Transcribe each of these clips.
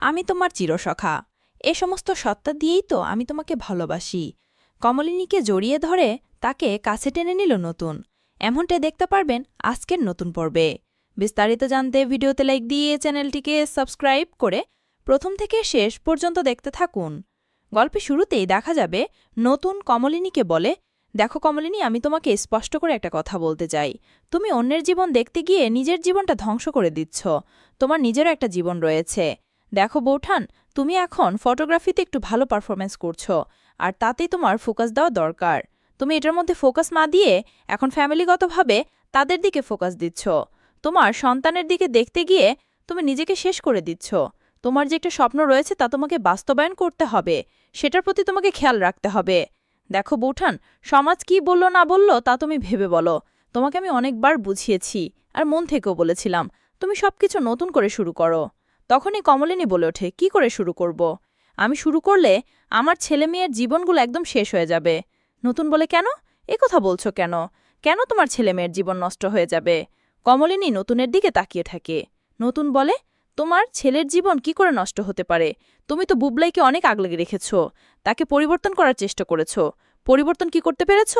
আমি তোমার চিরসখা। এ সমস্ত সত্তা দিয়েই তো আমি তোমাকে ভালোবাসি। কমলিনীকে জড়িয়ে ধরে তাকে কাছে টেনে নিল নতুন। এমনটাই দেখতে পারবেন আজকের নতুন পর্বে। বিস্তারিত জানতে ভিডিওতে লাইক দিয়ে চ্যানেলটিকে সাবস্ক্রাইব করে প্রথম থেকে শেষ পর্যন্ত দেখতে থাকুন। গল্পে শুরুতেই দেখা যাবে, নতুন কমলিনীকে বলে, দেখো কমলিনী, আমি তোমাকে স্পষ্ট করে একটা কথা বলতে চাই। তুমি অন্যের জীবন দেখতে গিয়ে নিজের জীবনটা ধ্বংস করে দিচ্ছ। তোমার নিজেরও একটা জীবন রয়েছে। দেখো বৌঠান, তুমি এখন ফটোগ্রাফিতে একটু ভালো পারফরমেন্স করছ, আর তাতেই তোমার ফোকাস দেওয়া দরকার। তুমি এটার মধ্যে ফোকাস না দিয়ে এখন ফ্যামিলিগতভাবে তাদের দিকে ফোকাস দিচ্ছ। তোমার সন্তানের দিকে দেখতে গিয়ে তুমি নিজেকে শেষ করে দিচ্ছ। তোমার যে একটা স্বপ্ন রয়েছে তা তোমাকে বাস্তবায়ন করতে হবে, সেটার প্রতি তোমাকে খেয়াল রাখতে হবে। দেখো বৌঠান, সমাজ কি বলল না বলল তা তুমি ভেবে বলো। তোমাকে আমি অনেকবার বুঝিয়েছি, আর মন থেকেও বলেছিলাম, তুমি সবকিছু নতুন করে শুরু করো। তখনই কমলিনী বলে ওঠে, কি করে শুরু করব? আমি শুরু করলে আমার ছেলে মেয়ের জীবনগুলো একদম শেষ হয়ে যাবে। নতুন বলে কেন? এ কথা বলছো কেন? কেন তোমার ছেলে মেয়ের জীবন নষ্ট হয়ে যাবে? কমলিনী নতুনের দিকে তাকিয়ে থাকে। নতুন বলে, তোমার ছেলের জীবন কি করে নষ্ট হতে পারে? তুমি তো বুবলাইকে অনেক আগলে রেখেছ। তাকে পরিবর্তন করার চেষ্টা করেছ। পরিবর্তন কি করতে পেরেছ?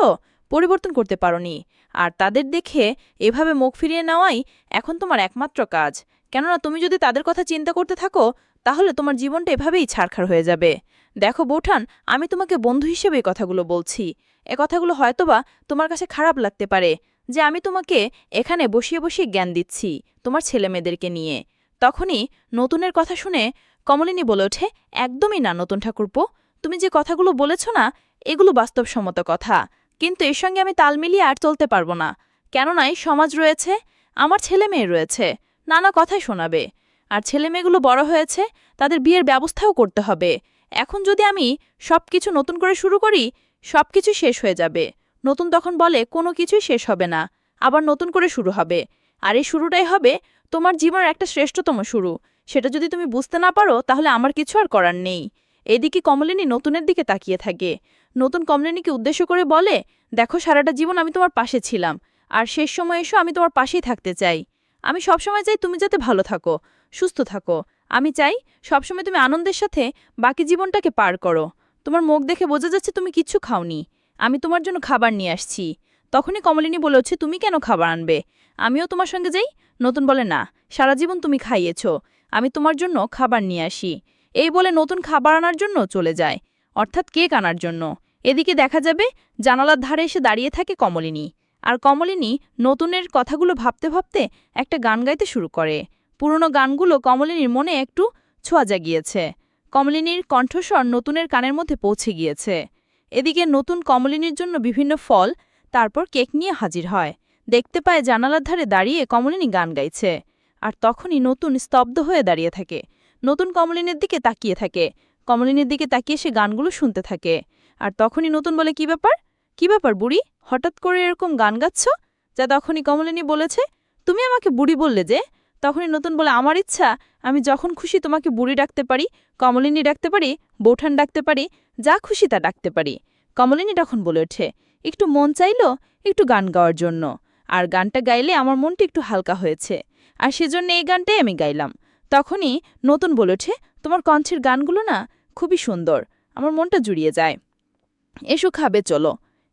পরিবর্তন করতে পারোনি। আর তাদের দেখে এভাবে মুখ ফিরিয়ে নেওয়াই এখন তোমার একমাত্র কাজ। কেননা তুমি যদি তাদের কথা চিন্তা করতে থাকো, তাহলে তোমার জীবনটা এভাবেই ছাড়খাড় হয়ে যাবে। দেখো বৌঠান, আমি তোমাকে বন্ধু হিসেবে এই কথাগুলো বলছি। এ কথাগুলো হয়তোবা তোমার কাছে খারাপ লাগতে পারে যে আমি তোমাকে এখানে বসিয়ে বসিয়ে জ্ঞান দিচ্ছি তোমার ছেলেমেয়েদেরকে নিয়ে। তখনই নতুনের কথা শুনে কমলিনী বলে ওঠে, একদমই না নতুন ঠাকুরপো। তুমি যে কথাগুলো বলেছ না, এগুলো বাস্তবসম্মত কথা। কিন্তু এর সঙ্গে আমি তাল মিলিয়ে আর চলতে পারব না। কেননাই সমাজ রয়েছে, আমার ছেলে মেয়ে রয়েছে। নানা কথাই শোনাবে। আর ছেলে মেয়েগুলো বড় হয়েছে, তাদের বিয়ের ব্যবস্থাও করতে হবে। এখন যদি আমি সব কিছু নতুন করে শুরু করি সব কিছু শেষ হয়ে যাবে। নতুন তখন বলে কোনো কিছুই শেষ হবে না, আবার নতুন করে শুরু হবে। আর এই শুরুটাই হবে তোমার জীবনের একটা শ্রেষ্ঠতম শুরু। সেটা যদি তুমি বুঝতে না পারো, তাহলে আমার কিছু আর করার নেই। এদিকে কমলিনী নতুনের দিকে তাকিয়ে থাকে। নতুন কমলিনীকে উদ্দেশ্য করে বলে, দেখো সারাটা জীবন আমি তোমার পাশে ছিলাম। আর শেষ সময় এসো, আমি তোমার পাশেই থাকতে চাই। আমি সবসময় চাই তুমি যাতে ভালো থাকো, সুস্থ থাকো। আমি চাই সবসময় তুমি আনন্দের সাথে বাকি জীবনটাকে পার করো। তোমার মুখ দেখে বোঝা যাচ্ছে তুমি কিচ্ছু খাওনি। আমি তোমার জন্য খাবার নিয়ে আসছি। তখনই কমলিনী বলেছে তুমি কেন খাবার আনবে? আমিও তোমার সঙ্গে যাই? নতুন বলে, না, সারা জীবন তুমি খাইয়েছ। আমি তোমার জন্য খাবার নিয়ে আসি। এই বলে নতুন খাবার আনার জন্য চলে যায়। অর্থাৎ কেক আনার জন্য। এদিকে দেখা যাবে জানালার ধারে এসে দাঁড়িয়ে থাকে কমলিনী। আর কমলিনী নতুনের কথাগুলো ভাবতে ভাবতে একটা গান গাইতে শুরু করে। পুরনো গানগুলো কমলিনীর মনে একটু ছোঁয়া জাগিয়েছে। কমলিনীর কণ্ঠস্বর নতুনের কানের মধ্যে পৌঁছে গিয়েছে। এদিকে নতুন কমলিনীর জন্য বিভিন্ন ফল, তারপর কেক নিয়ে হাজির হয়। দেখতে পায় জানালার ধারে দাঁড়িয়ে কমলিনী গান গাইছে। আর তখনই নতুন স্তব্ধ হয়ে দাঁড়িয়ে থাকে। নতুন কমলিনীর দিকে তাকিয়ে থাকে। কমলিনীর দিকে তাকিয়ে সে গানগুলো শুনতে থাকে। আর তখনই নতুন বলে, কি ব্যাপার? কি ব্যাপার বুড়ি? হঠাৎ করে এরকম গান গাচ্ছ, যা তখনই কমলিনী বলেছে, তুমি আমাকে বুড়ি বললে যে, তখনই নতুন বলে, আমার ইচ্ছা, আমি যখন খুশি তোমাকে বুড়ি ডাকতে পারি, কমলিনী ডাকতে পারি, বৌঠান ডাকতে পারি, যা খুশি তা ডাকতে পারি কমলিনী তখন বলে ওঠে, একটু মন চাইল, একটু গান গাওয়ার জন্য। আর গানটা গাইলে আমার মনটা একটু হালকা হয়েছে। আর সেজন্য এই গানটাই আমি গাইলাম। তখনই নতুন বলে ওঠে, তোমার কণ্ঠের গানগুলো না, খুবই সুন্দর। আমার মনটা জুড়িয়ে যায়। এসো খাবে, চলো।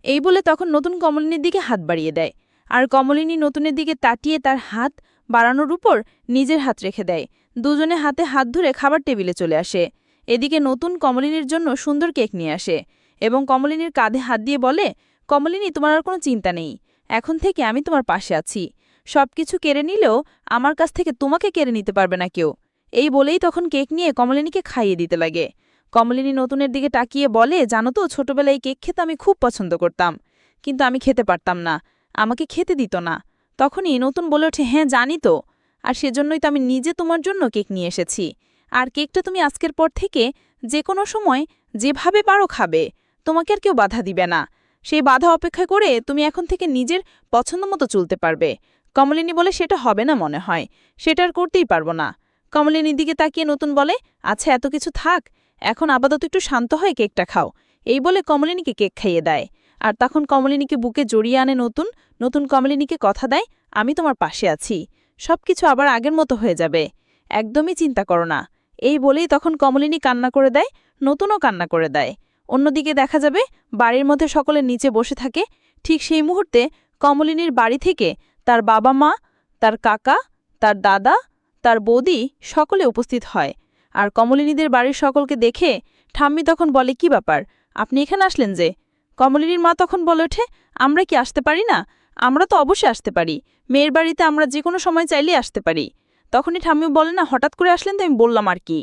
এই বলে তখন নতুন কমলিনীর দিকে হাত বাড়িয়ে দেয়। আর কমলিনী নতুনের দিকে তাটিয়ে তার হাত বাড়ানোর উপর নিজের হাত রেখে দেয়। দুজনে হাতে হাত ধরে খাবার টেবিলে চলে আসে। এদিকে নতুন কমলিনীর জন্য সুন্দর কেক নিয়ে আসে এবং কমলিনীর কাঁধে হাত দিয়ে বলে, কমলিনী, তোমার আর কোনো চিন্তা নেই। এখন থেকে আমি তোমার পাশে আছি। সব কিছু কেড়ে নিলেও আমার কাছ থেকে তোমাকে কেড়ে নিতে পারবে না কেউ। এই বলেই তখন কেক নিয়ে কমলিনীকে খাইয়ে দিতে লাগে। কমলিনী নতুনের দিকে তাকিয়ে বলে, জানো তো, ছোটবেলায় কেক খেতে আমি খুব পছন্দ করতাম। কিন্তু আমি খেতে পারতাম না। আমাকে খেতে দিত না। তখনই নতুন বলে ওঠে হ্যাঁ জানি তো। আর সেজন্যই তো আমি নিজে তোমার জন্য কেক নিয়ে এসেছি। আর কেকটা তুমি আজকের পর থেকে যে কোনো সময় যেভাবে পারো খাবে। তোমাকে আর কেউ বাধা দিবে না। সেই বাধা অপেক্ষা করে তুমি এখন থেকে নিজের পছন্দ মতো চলতে পারবে। কমলিনী বলে, সেটা হবে না মনে হয়। সেটা আর করতেই পারব না। কমলিনীর দিকে তাকিয়ে নতুন বলে আচ্ছা এত কিছু থাক। এখন আপাতত একটু শান্ত হয়ে কেকটা খাও। এই বলে কমলিনীকে কেক খাইয়ে দেয়। আর তখন কমলিনীকে বুকে জড়িয়ে আনে নতুন নতুন কমলিনীকে কথা দেয়, আমি তোমার পাশে আছি। সব কিছু আবার আগের মতো হয়ে যাবে। একদমই চিন্তা করো না। এই বলেই তখন কমলিনী কান্না করে দেয়, নতুনও কান্না করে দেয়। অন্যদিকে দেখা যাবে, বাড়ির মধ্যে সকলে নিচে বসে থাকে। ঠিক সেই মুহূর্তে কমলিনীর বাড়ি থেকে তার বাবা মা, তার কাকা, তার দাদা, তার বৌদি সকলে উপস্থিত হয়। আর কমলিনীদের বাড়ির সকলকে দেখে ঠাম্মি তখন বলে, কি ব্যাপার? আপনি এখানে আসলেন যে? কমলিনীর মা তখন বলে ওঠে, আমরা কি আসতে পারি না? আমরা তো অবশ্যই আসতে পারি। মেয়ের বাড়িতে আমরা যে কোনো সময় চাইলেই আসতে পারি। তখনই ঠাম্মি বলে, না, হঠাৎ করে আসলেন তো আমি বললাম আর কি।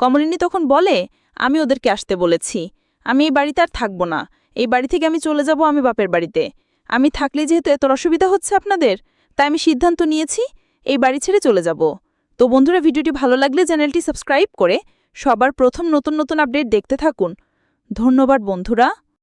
কমলিনী তখন বলে, আমি ওদেরকে আসতে বলেছি। আমি এই বাড়িতে আর থাকব না। এই বাড়ি থেকে আমি চলে যাব আমি বাপের বাড়িতে। আমি থাকলে যেহেতু এত অসুবিধা হচ্ছে আপনাদের, তাই আমি সিদ্ধান্ত নিয়েছি, এই বাড়ি ছেড়ে চলে যাব। তো বন্ধুরা, ভিডিওটি ভালো লাগলে চ্যানেলটি সাবস্ক্রাইব করে সবার প্রথম নতুন নতুন আপডেট দেখতে থাকুন। ধন্যবাদ বন্ধুরা।